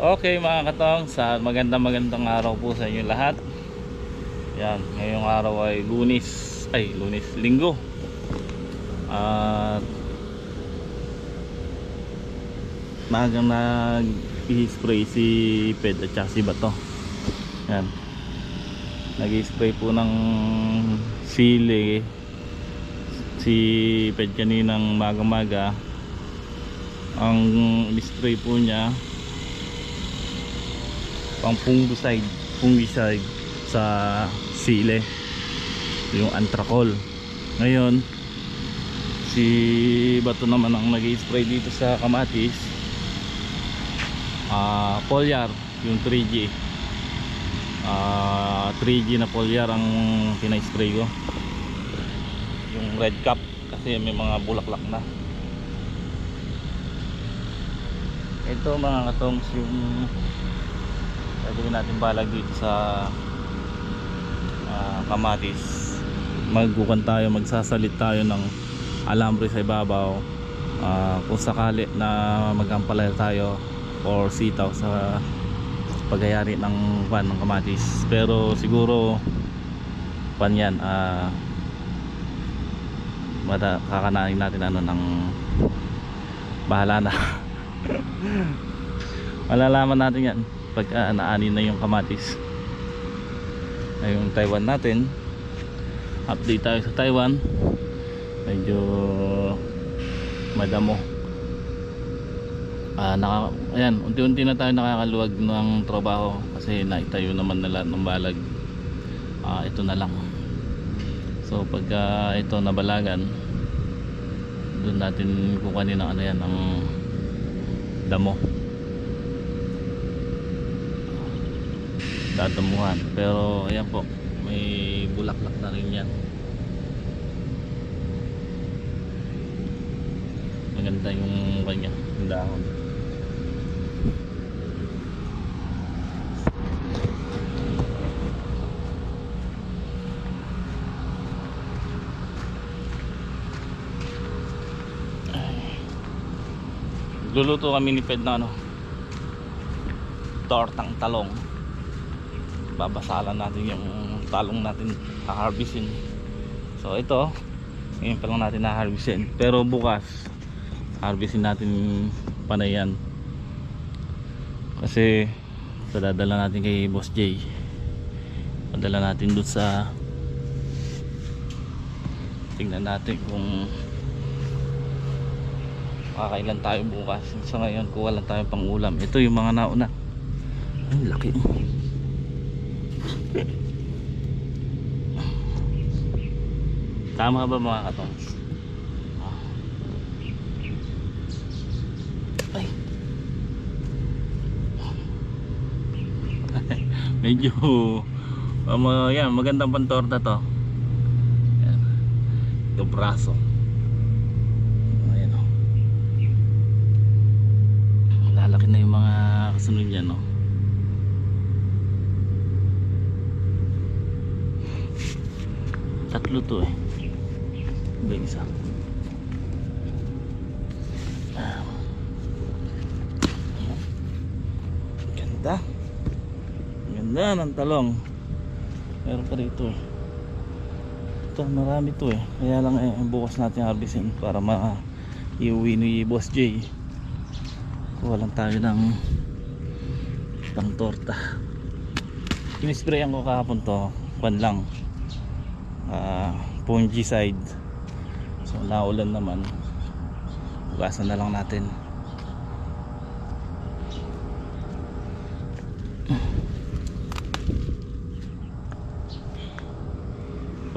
Okay mga katong, sa magandang magandang araw po sa inyo lahat. Yan, ngayong araw ay lunis, ay lunis, linggo. At magang nag-spray si Ped at saka si Bato. Yan. Nag-spray po ng sili si Ped kaninang maga-maga. Ang spray po niya pang fungicide fungicide sa sile. Yung antrakol ngayon si Bato naman ang nag spray dito sa kamatis. Ah polyar yung 3G ah 3G na polyar ang pina-spray ko. Yung red cap kasi may mga bulaklak na. Ito mga katongs yung gagawin natin balag dito sa ah, kamatis. Magkukan tayo magsasalit tayo ng alambre sa ibabaw. Ah, kung sakali na magampalaya tayo or sitaw sa paghayari ng pan ng kamatis. Pero siguro pan yan ah mada kakanain natin ano ng bahala na. Malalaman natin yan pag uh, naani na yung kamatis. Ay Taiwan natin. Update tayo sa Taiwan. Medyo madamo. Ah naka, ayan unti-unti na tayo nakakaluwag ng trabaho kasi naitayo naman na lahat ng balag. Ah ito na lang. So pagka ito nabalagan doon natin kukunin ng ano yan ng damo dadamuhan pero ayan po may bulaklak na rin yan. Maganda yung kanya yung dahon. Luluto kami ni Ped na ano tortang talong babasalan natin yung talong natin haharvestin. So ito ngayon pa lang natin na-harvestin pero bukas harvestin natin panayan kasi dadala natin kay Boss J padala natin doon sa tingnan natin kung makakailan tayo bukas. Sa ngayon kuha lang tayo pang ulam ito yung mga nauna. Ay laki Tama ba mga katongs? Ay. Medyo um, yan, magandang pantorta to. Yan. Ito braso. Ayan o. Lalaki na yung mga kasunod yan no. Tatlo to eh. Yung isa. Ganda. Ganda ng talong. Meron pa rito eh. Ito, marami to eh. Kaya lang eh, bukas natin harvestin para ma iuwi ni Boss J. Kuha lang tayo ng pang torta. Kinisprayan ko kahapon to. Pan lang uh, fungicide so naulan naman. Bukasan na lang natin.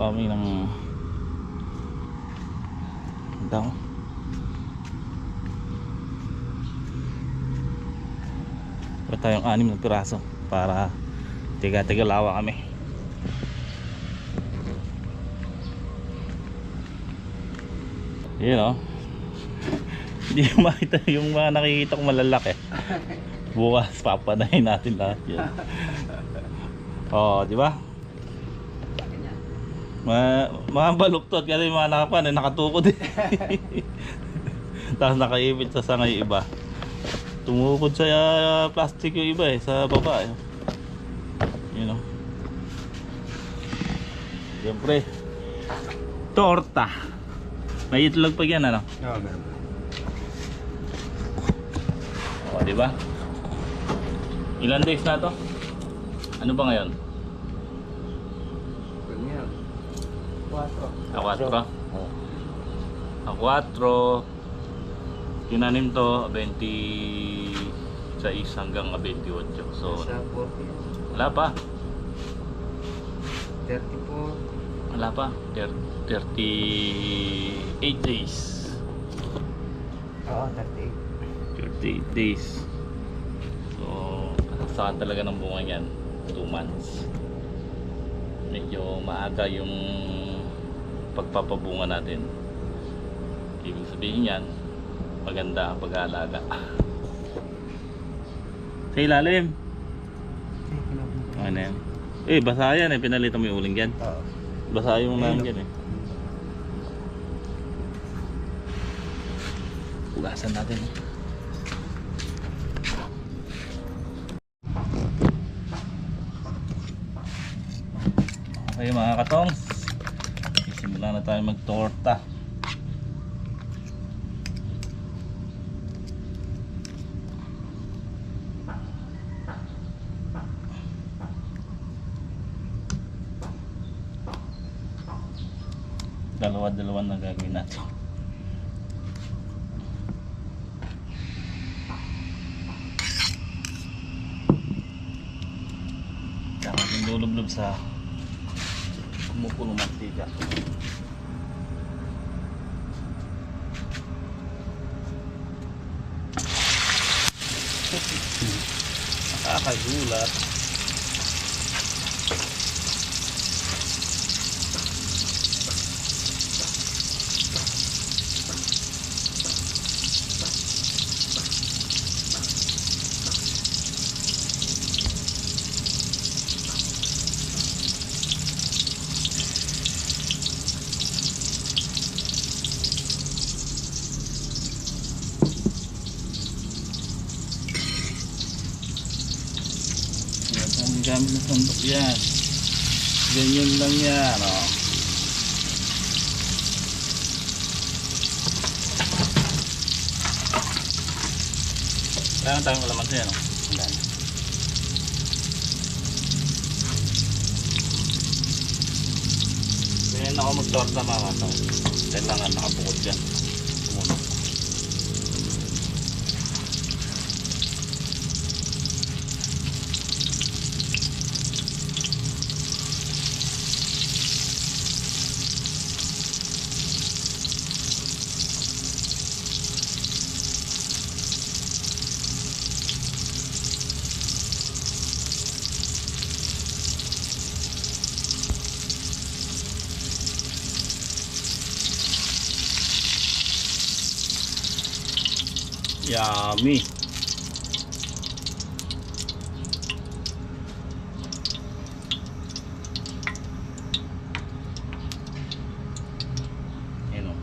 Kami ng daw. Pa tayong anim na piraso para tiga-tiga lawa kami Yun o. Hindi makita yung mga nakikita ko malalaki. Bukas papanayin natin lahat yan. Oo, di ba? Ma mga baluktot kasi yung mga nakapan eh, nakatukod eh. Tapos nakaipit sa sangay iba. tumukod sa ah, plastic yung iba eh, sa baba eh. You know. Siyempre, torta. May itlog pa yan, ano? Oo, meron. O, di ba? Ilan days na to? Ano ba ngayon? Ganyan. Quatro. A4? A4. Tinanim to 26 hanggang 28. So, Sa 40. wala pa. 30 po. Wala pa. Thir- 38 days. Oo, 38. 38 days. So, saan talaga ng bunga yan? 2 months. Medyo maaga yung pagpapabunga natin. Ibig sabihin yan, maganda ang pag-aalaga. Sa ilalim. Ano yan? Eh, basa yan eh. Pinalitan mo yung uling dyan. Oo. Basa yung dyan eh. Hugasan natin. Okay mga katong. Sisimula na tayo magtorta. Dalawa-dalawa na gagawin natin. Tsaka yung lulublob sa kumukulong mantika. Nakakagulat. Yan ang gamit ng sandok yan. Ganyan lang yan. Oh. Kaya na tayong malaman sa'yo, no? Wala na. Ganyan ako mag-torta mga ano. Kailangan nakabukod dyan. Yummy. Yan o.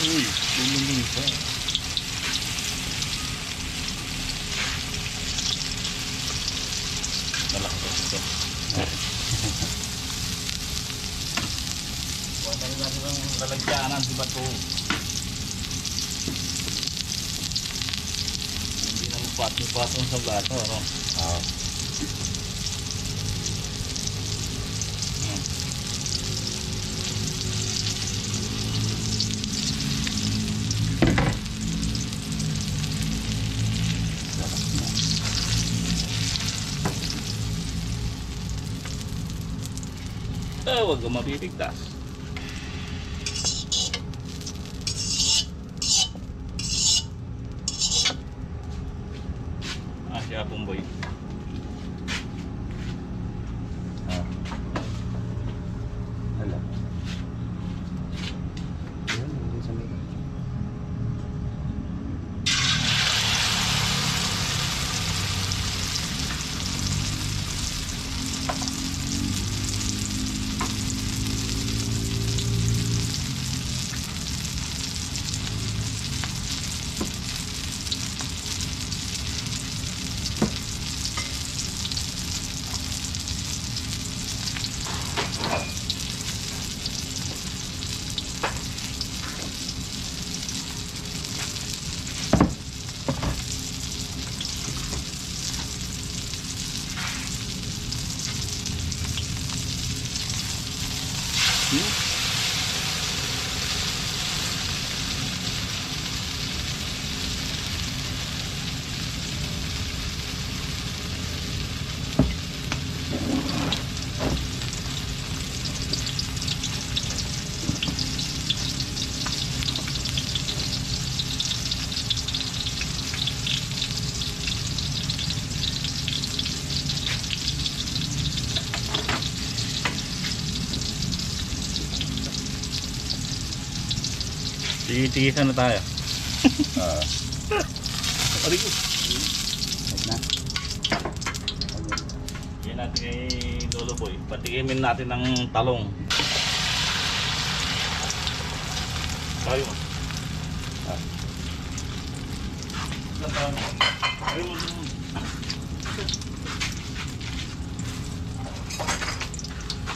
Uy, bumili pa. Malakas ito. Huwag na rin natin ang lalagyanan, di ba ito? Hindi na magpatong-patong sa plato, ano? Oo. Hmm. Huwag kang mapipigtas. Ah, siya pong boy. Ah. Hala. Yan, nandun sa may... Sige-sige na tayo. Aray ko. Wait na. Yan natin kay Lolo Boy. Patikimin natin ng talong. Tayo. Ah. Tayo? Ay, mo.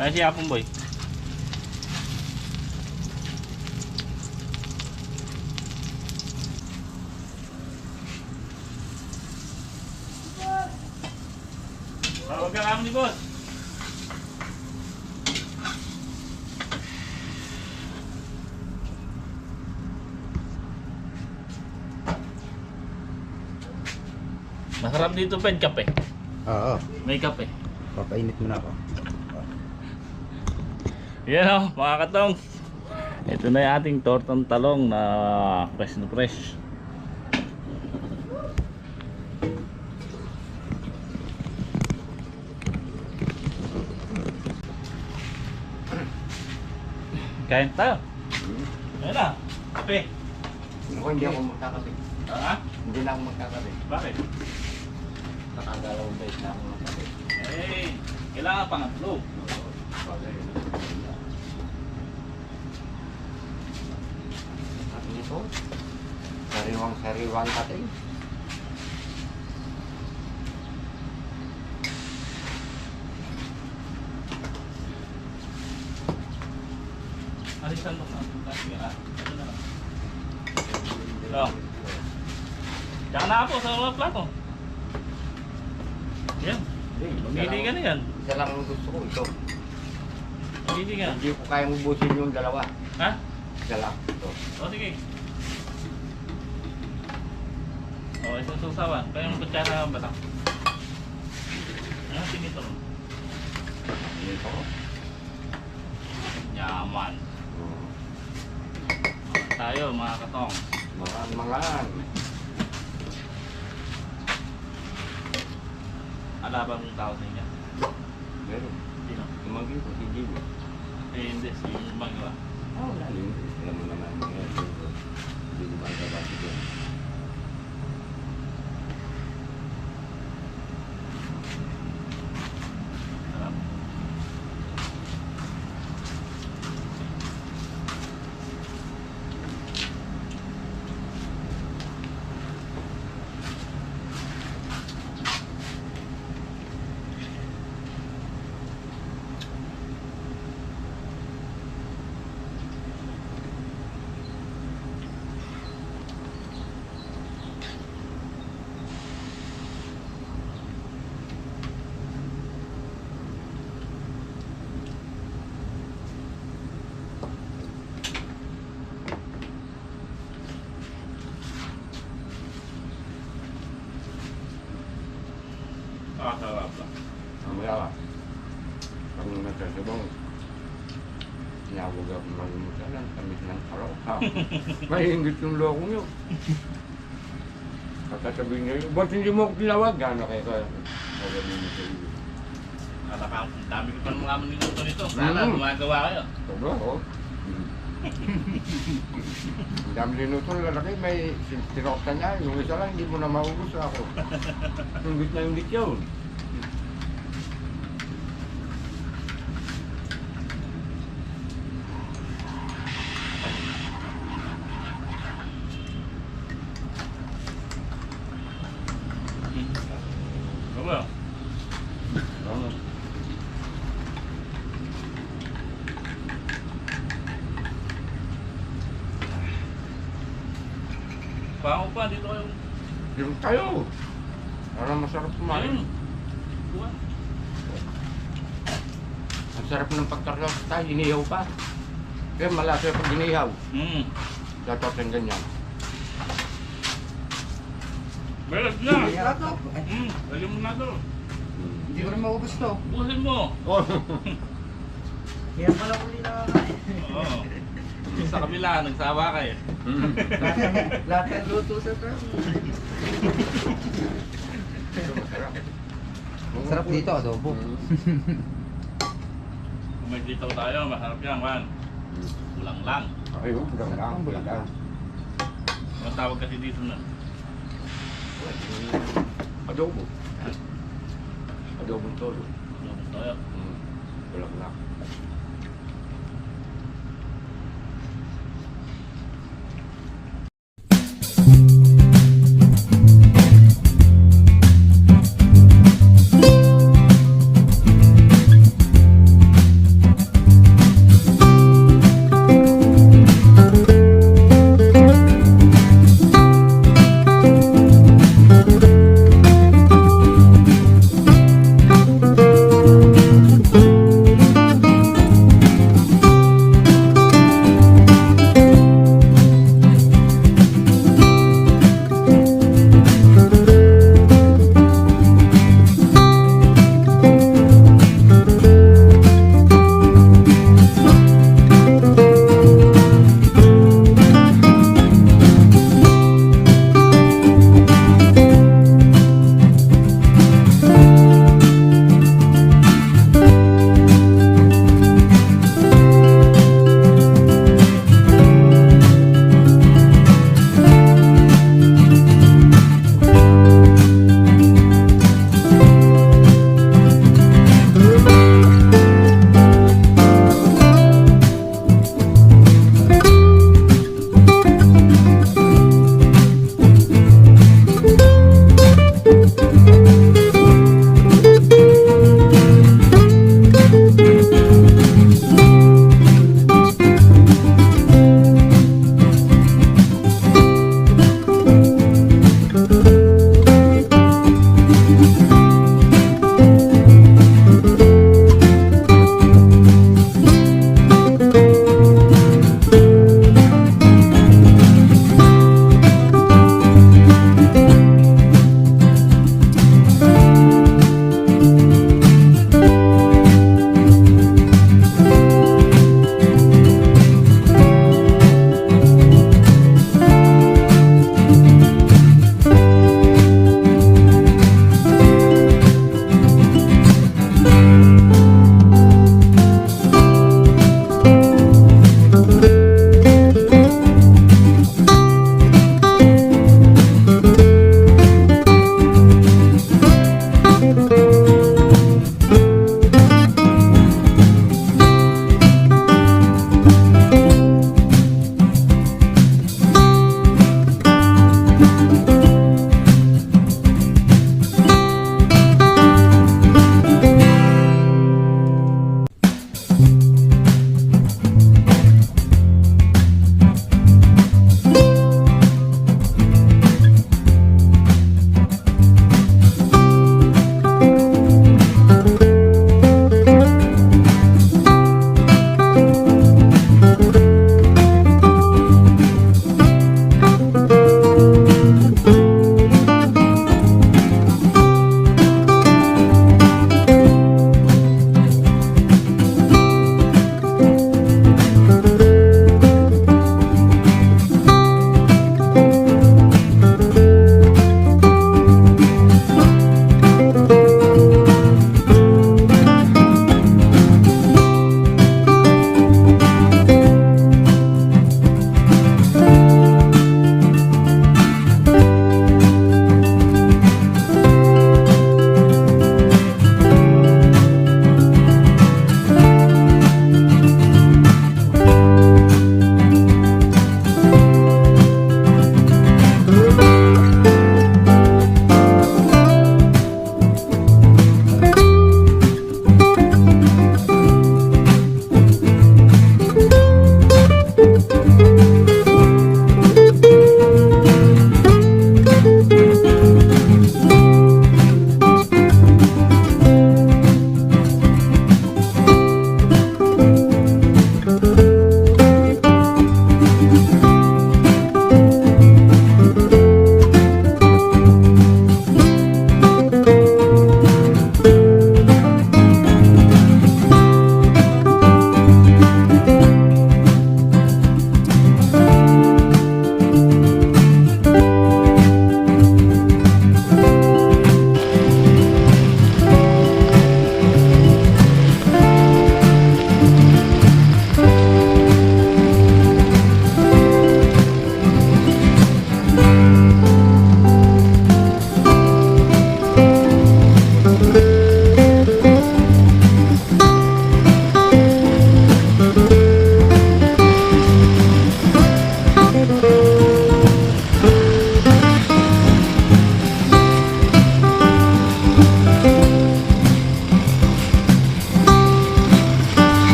Kaya si Apong Boy. Tawag ka kami ni boss. Masarap dito ped kape. Oo. May kape. Papainit mo na ako. Yan o, mga katong. Ito na yung ating tortang talong na fresh na fresh. Kain tayo. Ayan na. Kape. Ako hindi ako magkakape. Ha? Hindi na ako magkakape. Bakit? Nakagalaw ba na ako magkakape. Eh, kailangan pangatlo. At ito, sariwang sariwang kating. Alisan mo sa Sige na. Ito na lang. Oh. Tsaka na po sa mga plato. Yan. Hindi ka na yan. Isa lang ang gusto ko ito. Hindi ka. Hindi ko kayang ubusin yung dalawa. Ha? Isa lang. Ito. O sige. O, isang susawan. Kaya yung kutsara ba ito? Ano tinito? Ito. Yaman. Oh. Tayo mga katong. Mga mga Alabang tao sa inyo. meron. Sino? Tumagi ko, hindi mo. Eh, hindi. Si Magawa. Oh, lalim. Alam mo naman. Ngayon, hindi ko ba ang kabati doon. Sarap. Ah, sarap lang. Mamaya ka. Pag nagkasabong, Tinawag ako ng malimutan ang tamis ng karaw. Ha? Mahingit yung loko nyo. Kakasabihin niya, ba't hindi mo ako tinawag? Gano'n kayo kaya? Sasabihin niyo sa iyo. Alaka, ang dami ko pa ng mga minuto nito. Sana Mm. gumagawa kayo. Sobra, oh. Ang dami minuto lalaki, may tinokta niya. Yung isa lang, hindi mo na maubos ako. Sunggit na yung yun. Ano? Ano? Pango pa, dito kayo. Yung tayo. Para masarap kumain. Buwan. Ang sarap ng pagkargas tayo, inihaw pa. Kaya malasa pag inihaw. Mm. Dapat yung ganyan. Meron na. Plato. Mm. Lagyan mo na to. Hindi ko rin maubos to. Bukasin mo. Oh. Yan pala ko hindi nakakain. Oo. Sa kabila, nagsawa ka eh. Lahat ng- Lahat ng luto sa masarap. Sarap dito, adobo. Kung may dito tayo, masarap yan, Juan. Kulang lang. Ayun, bulang lang. Bulang lang. Ang tawag kasi dito na. Adobo. Adobo tolo. Ano tayo? Mm. Bulang lang.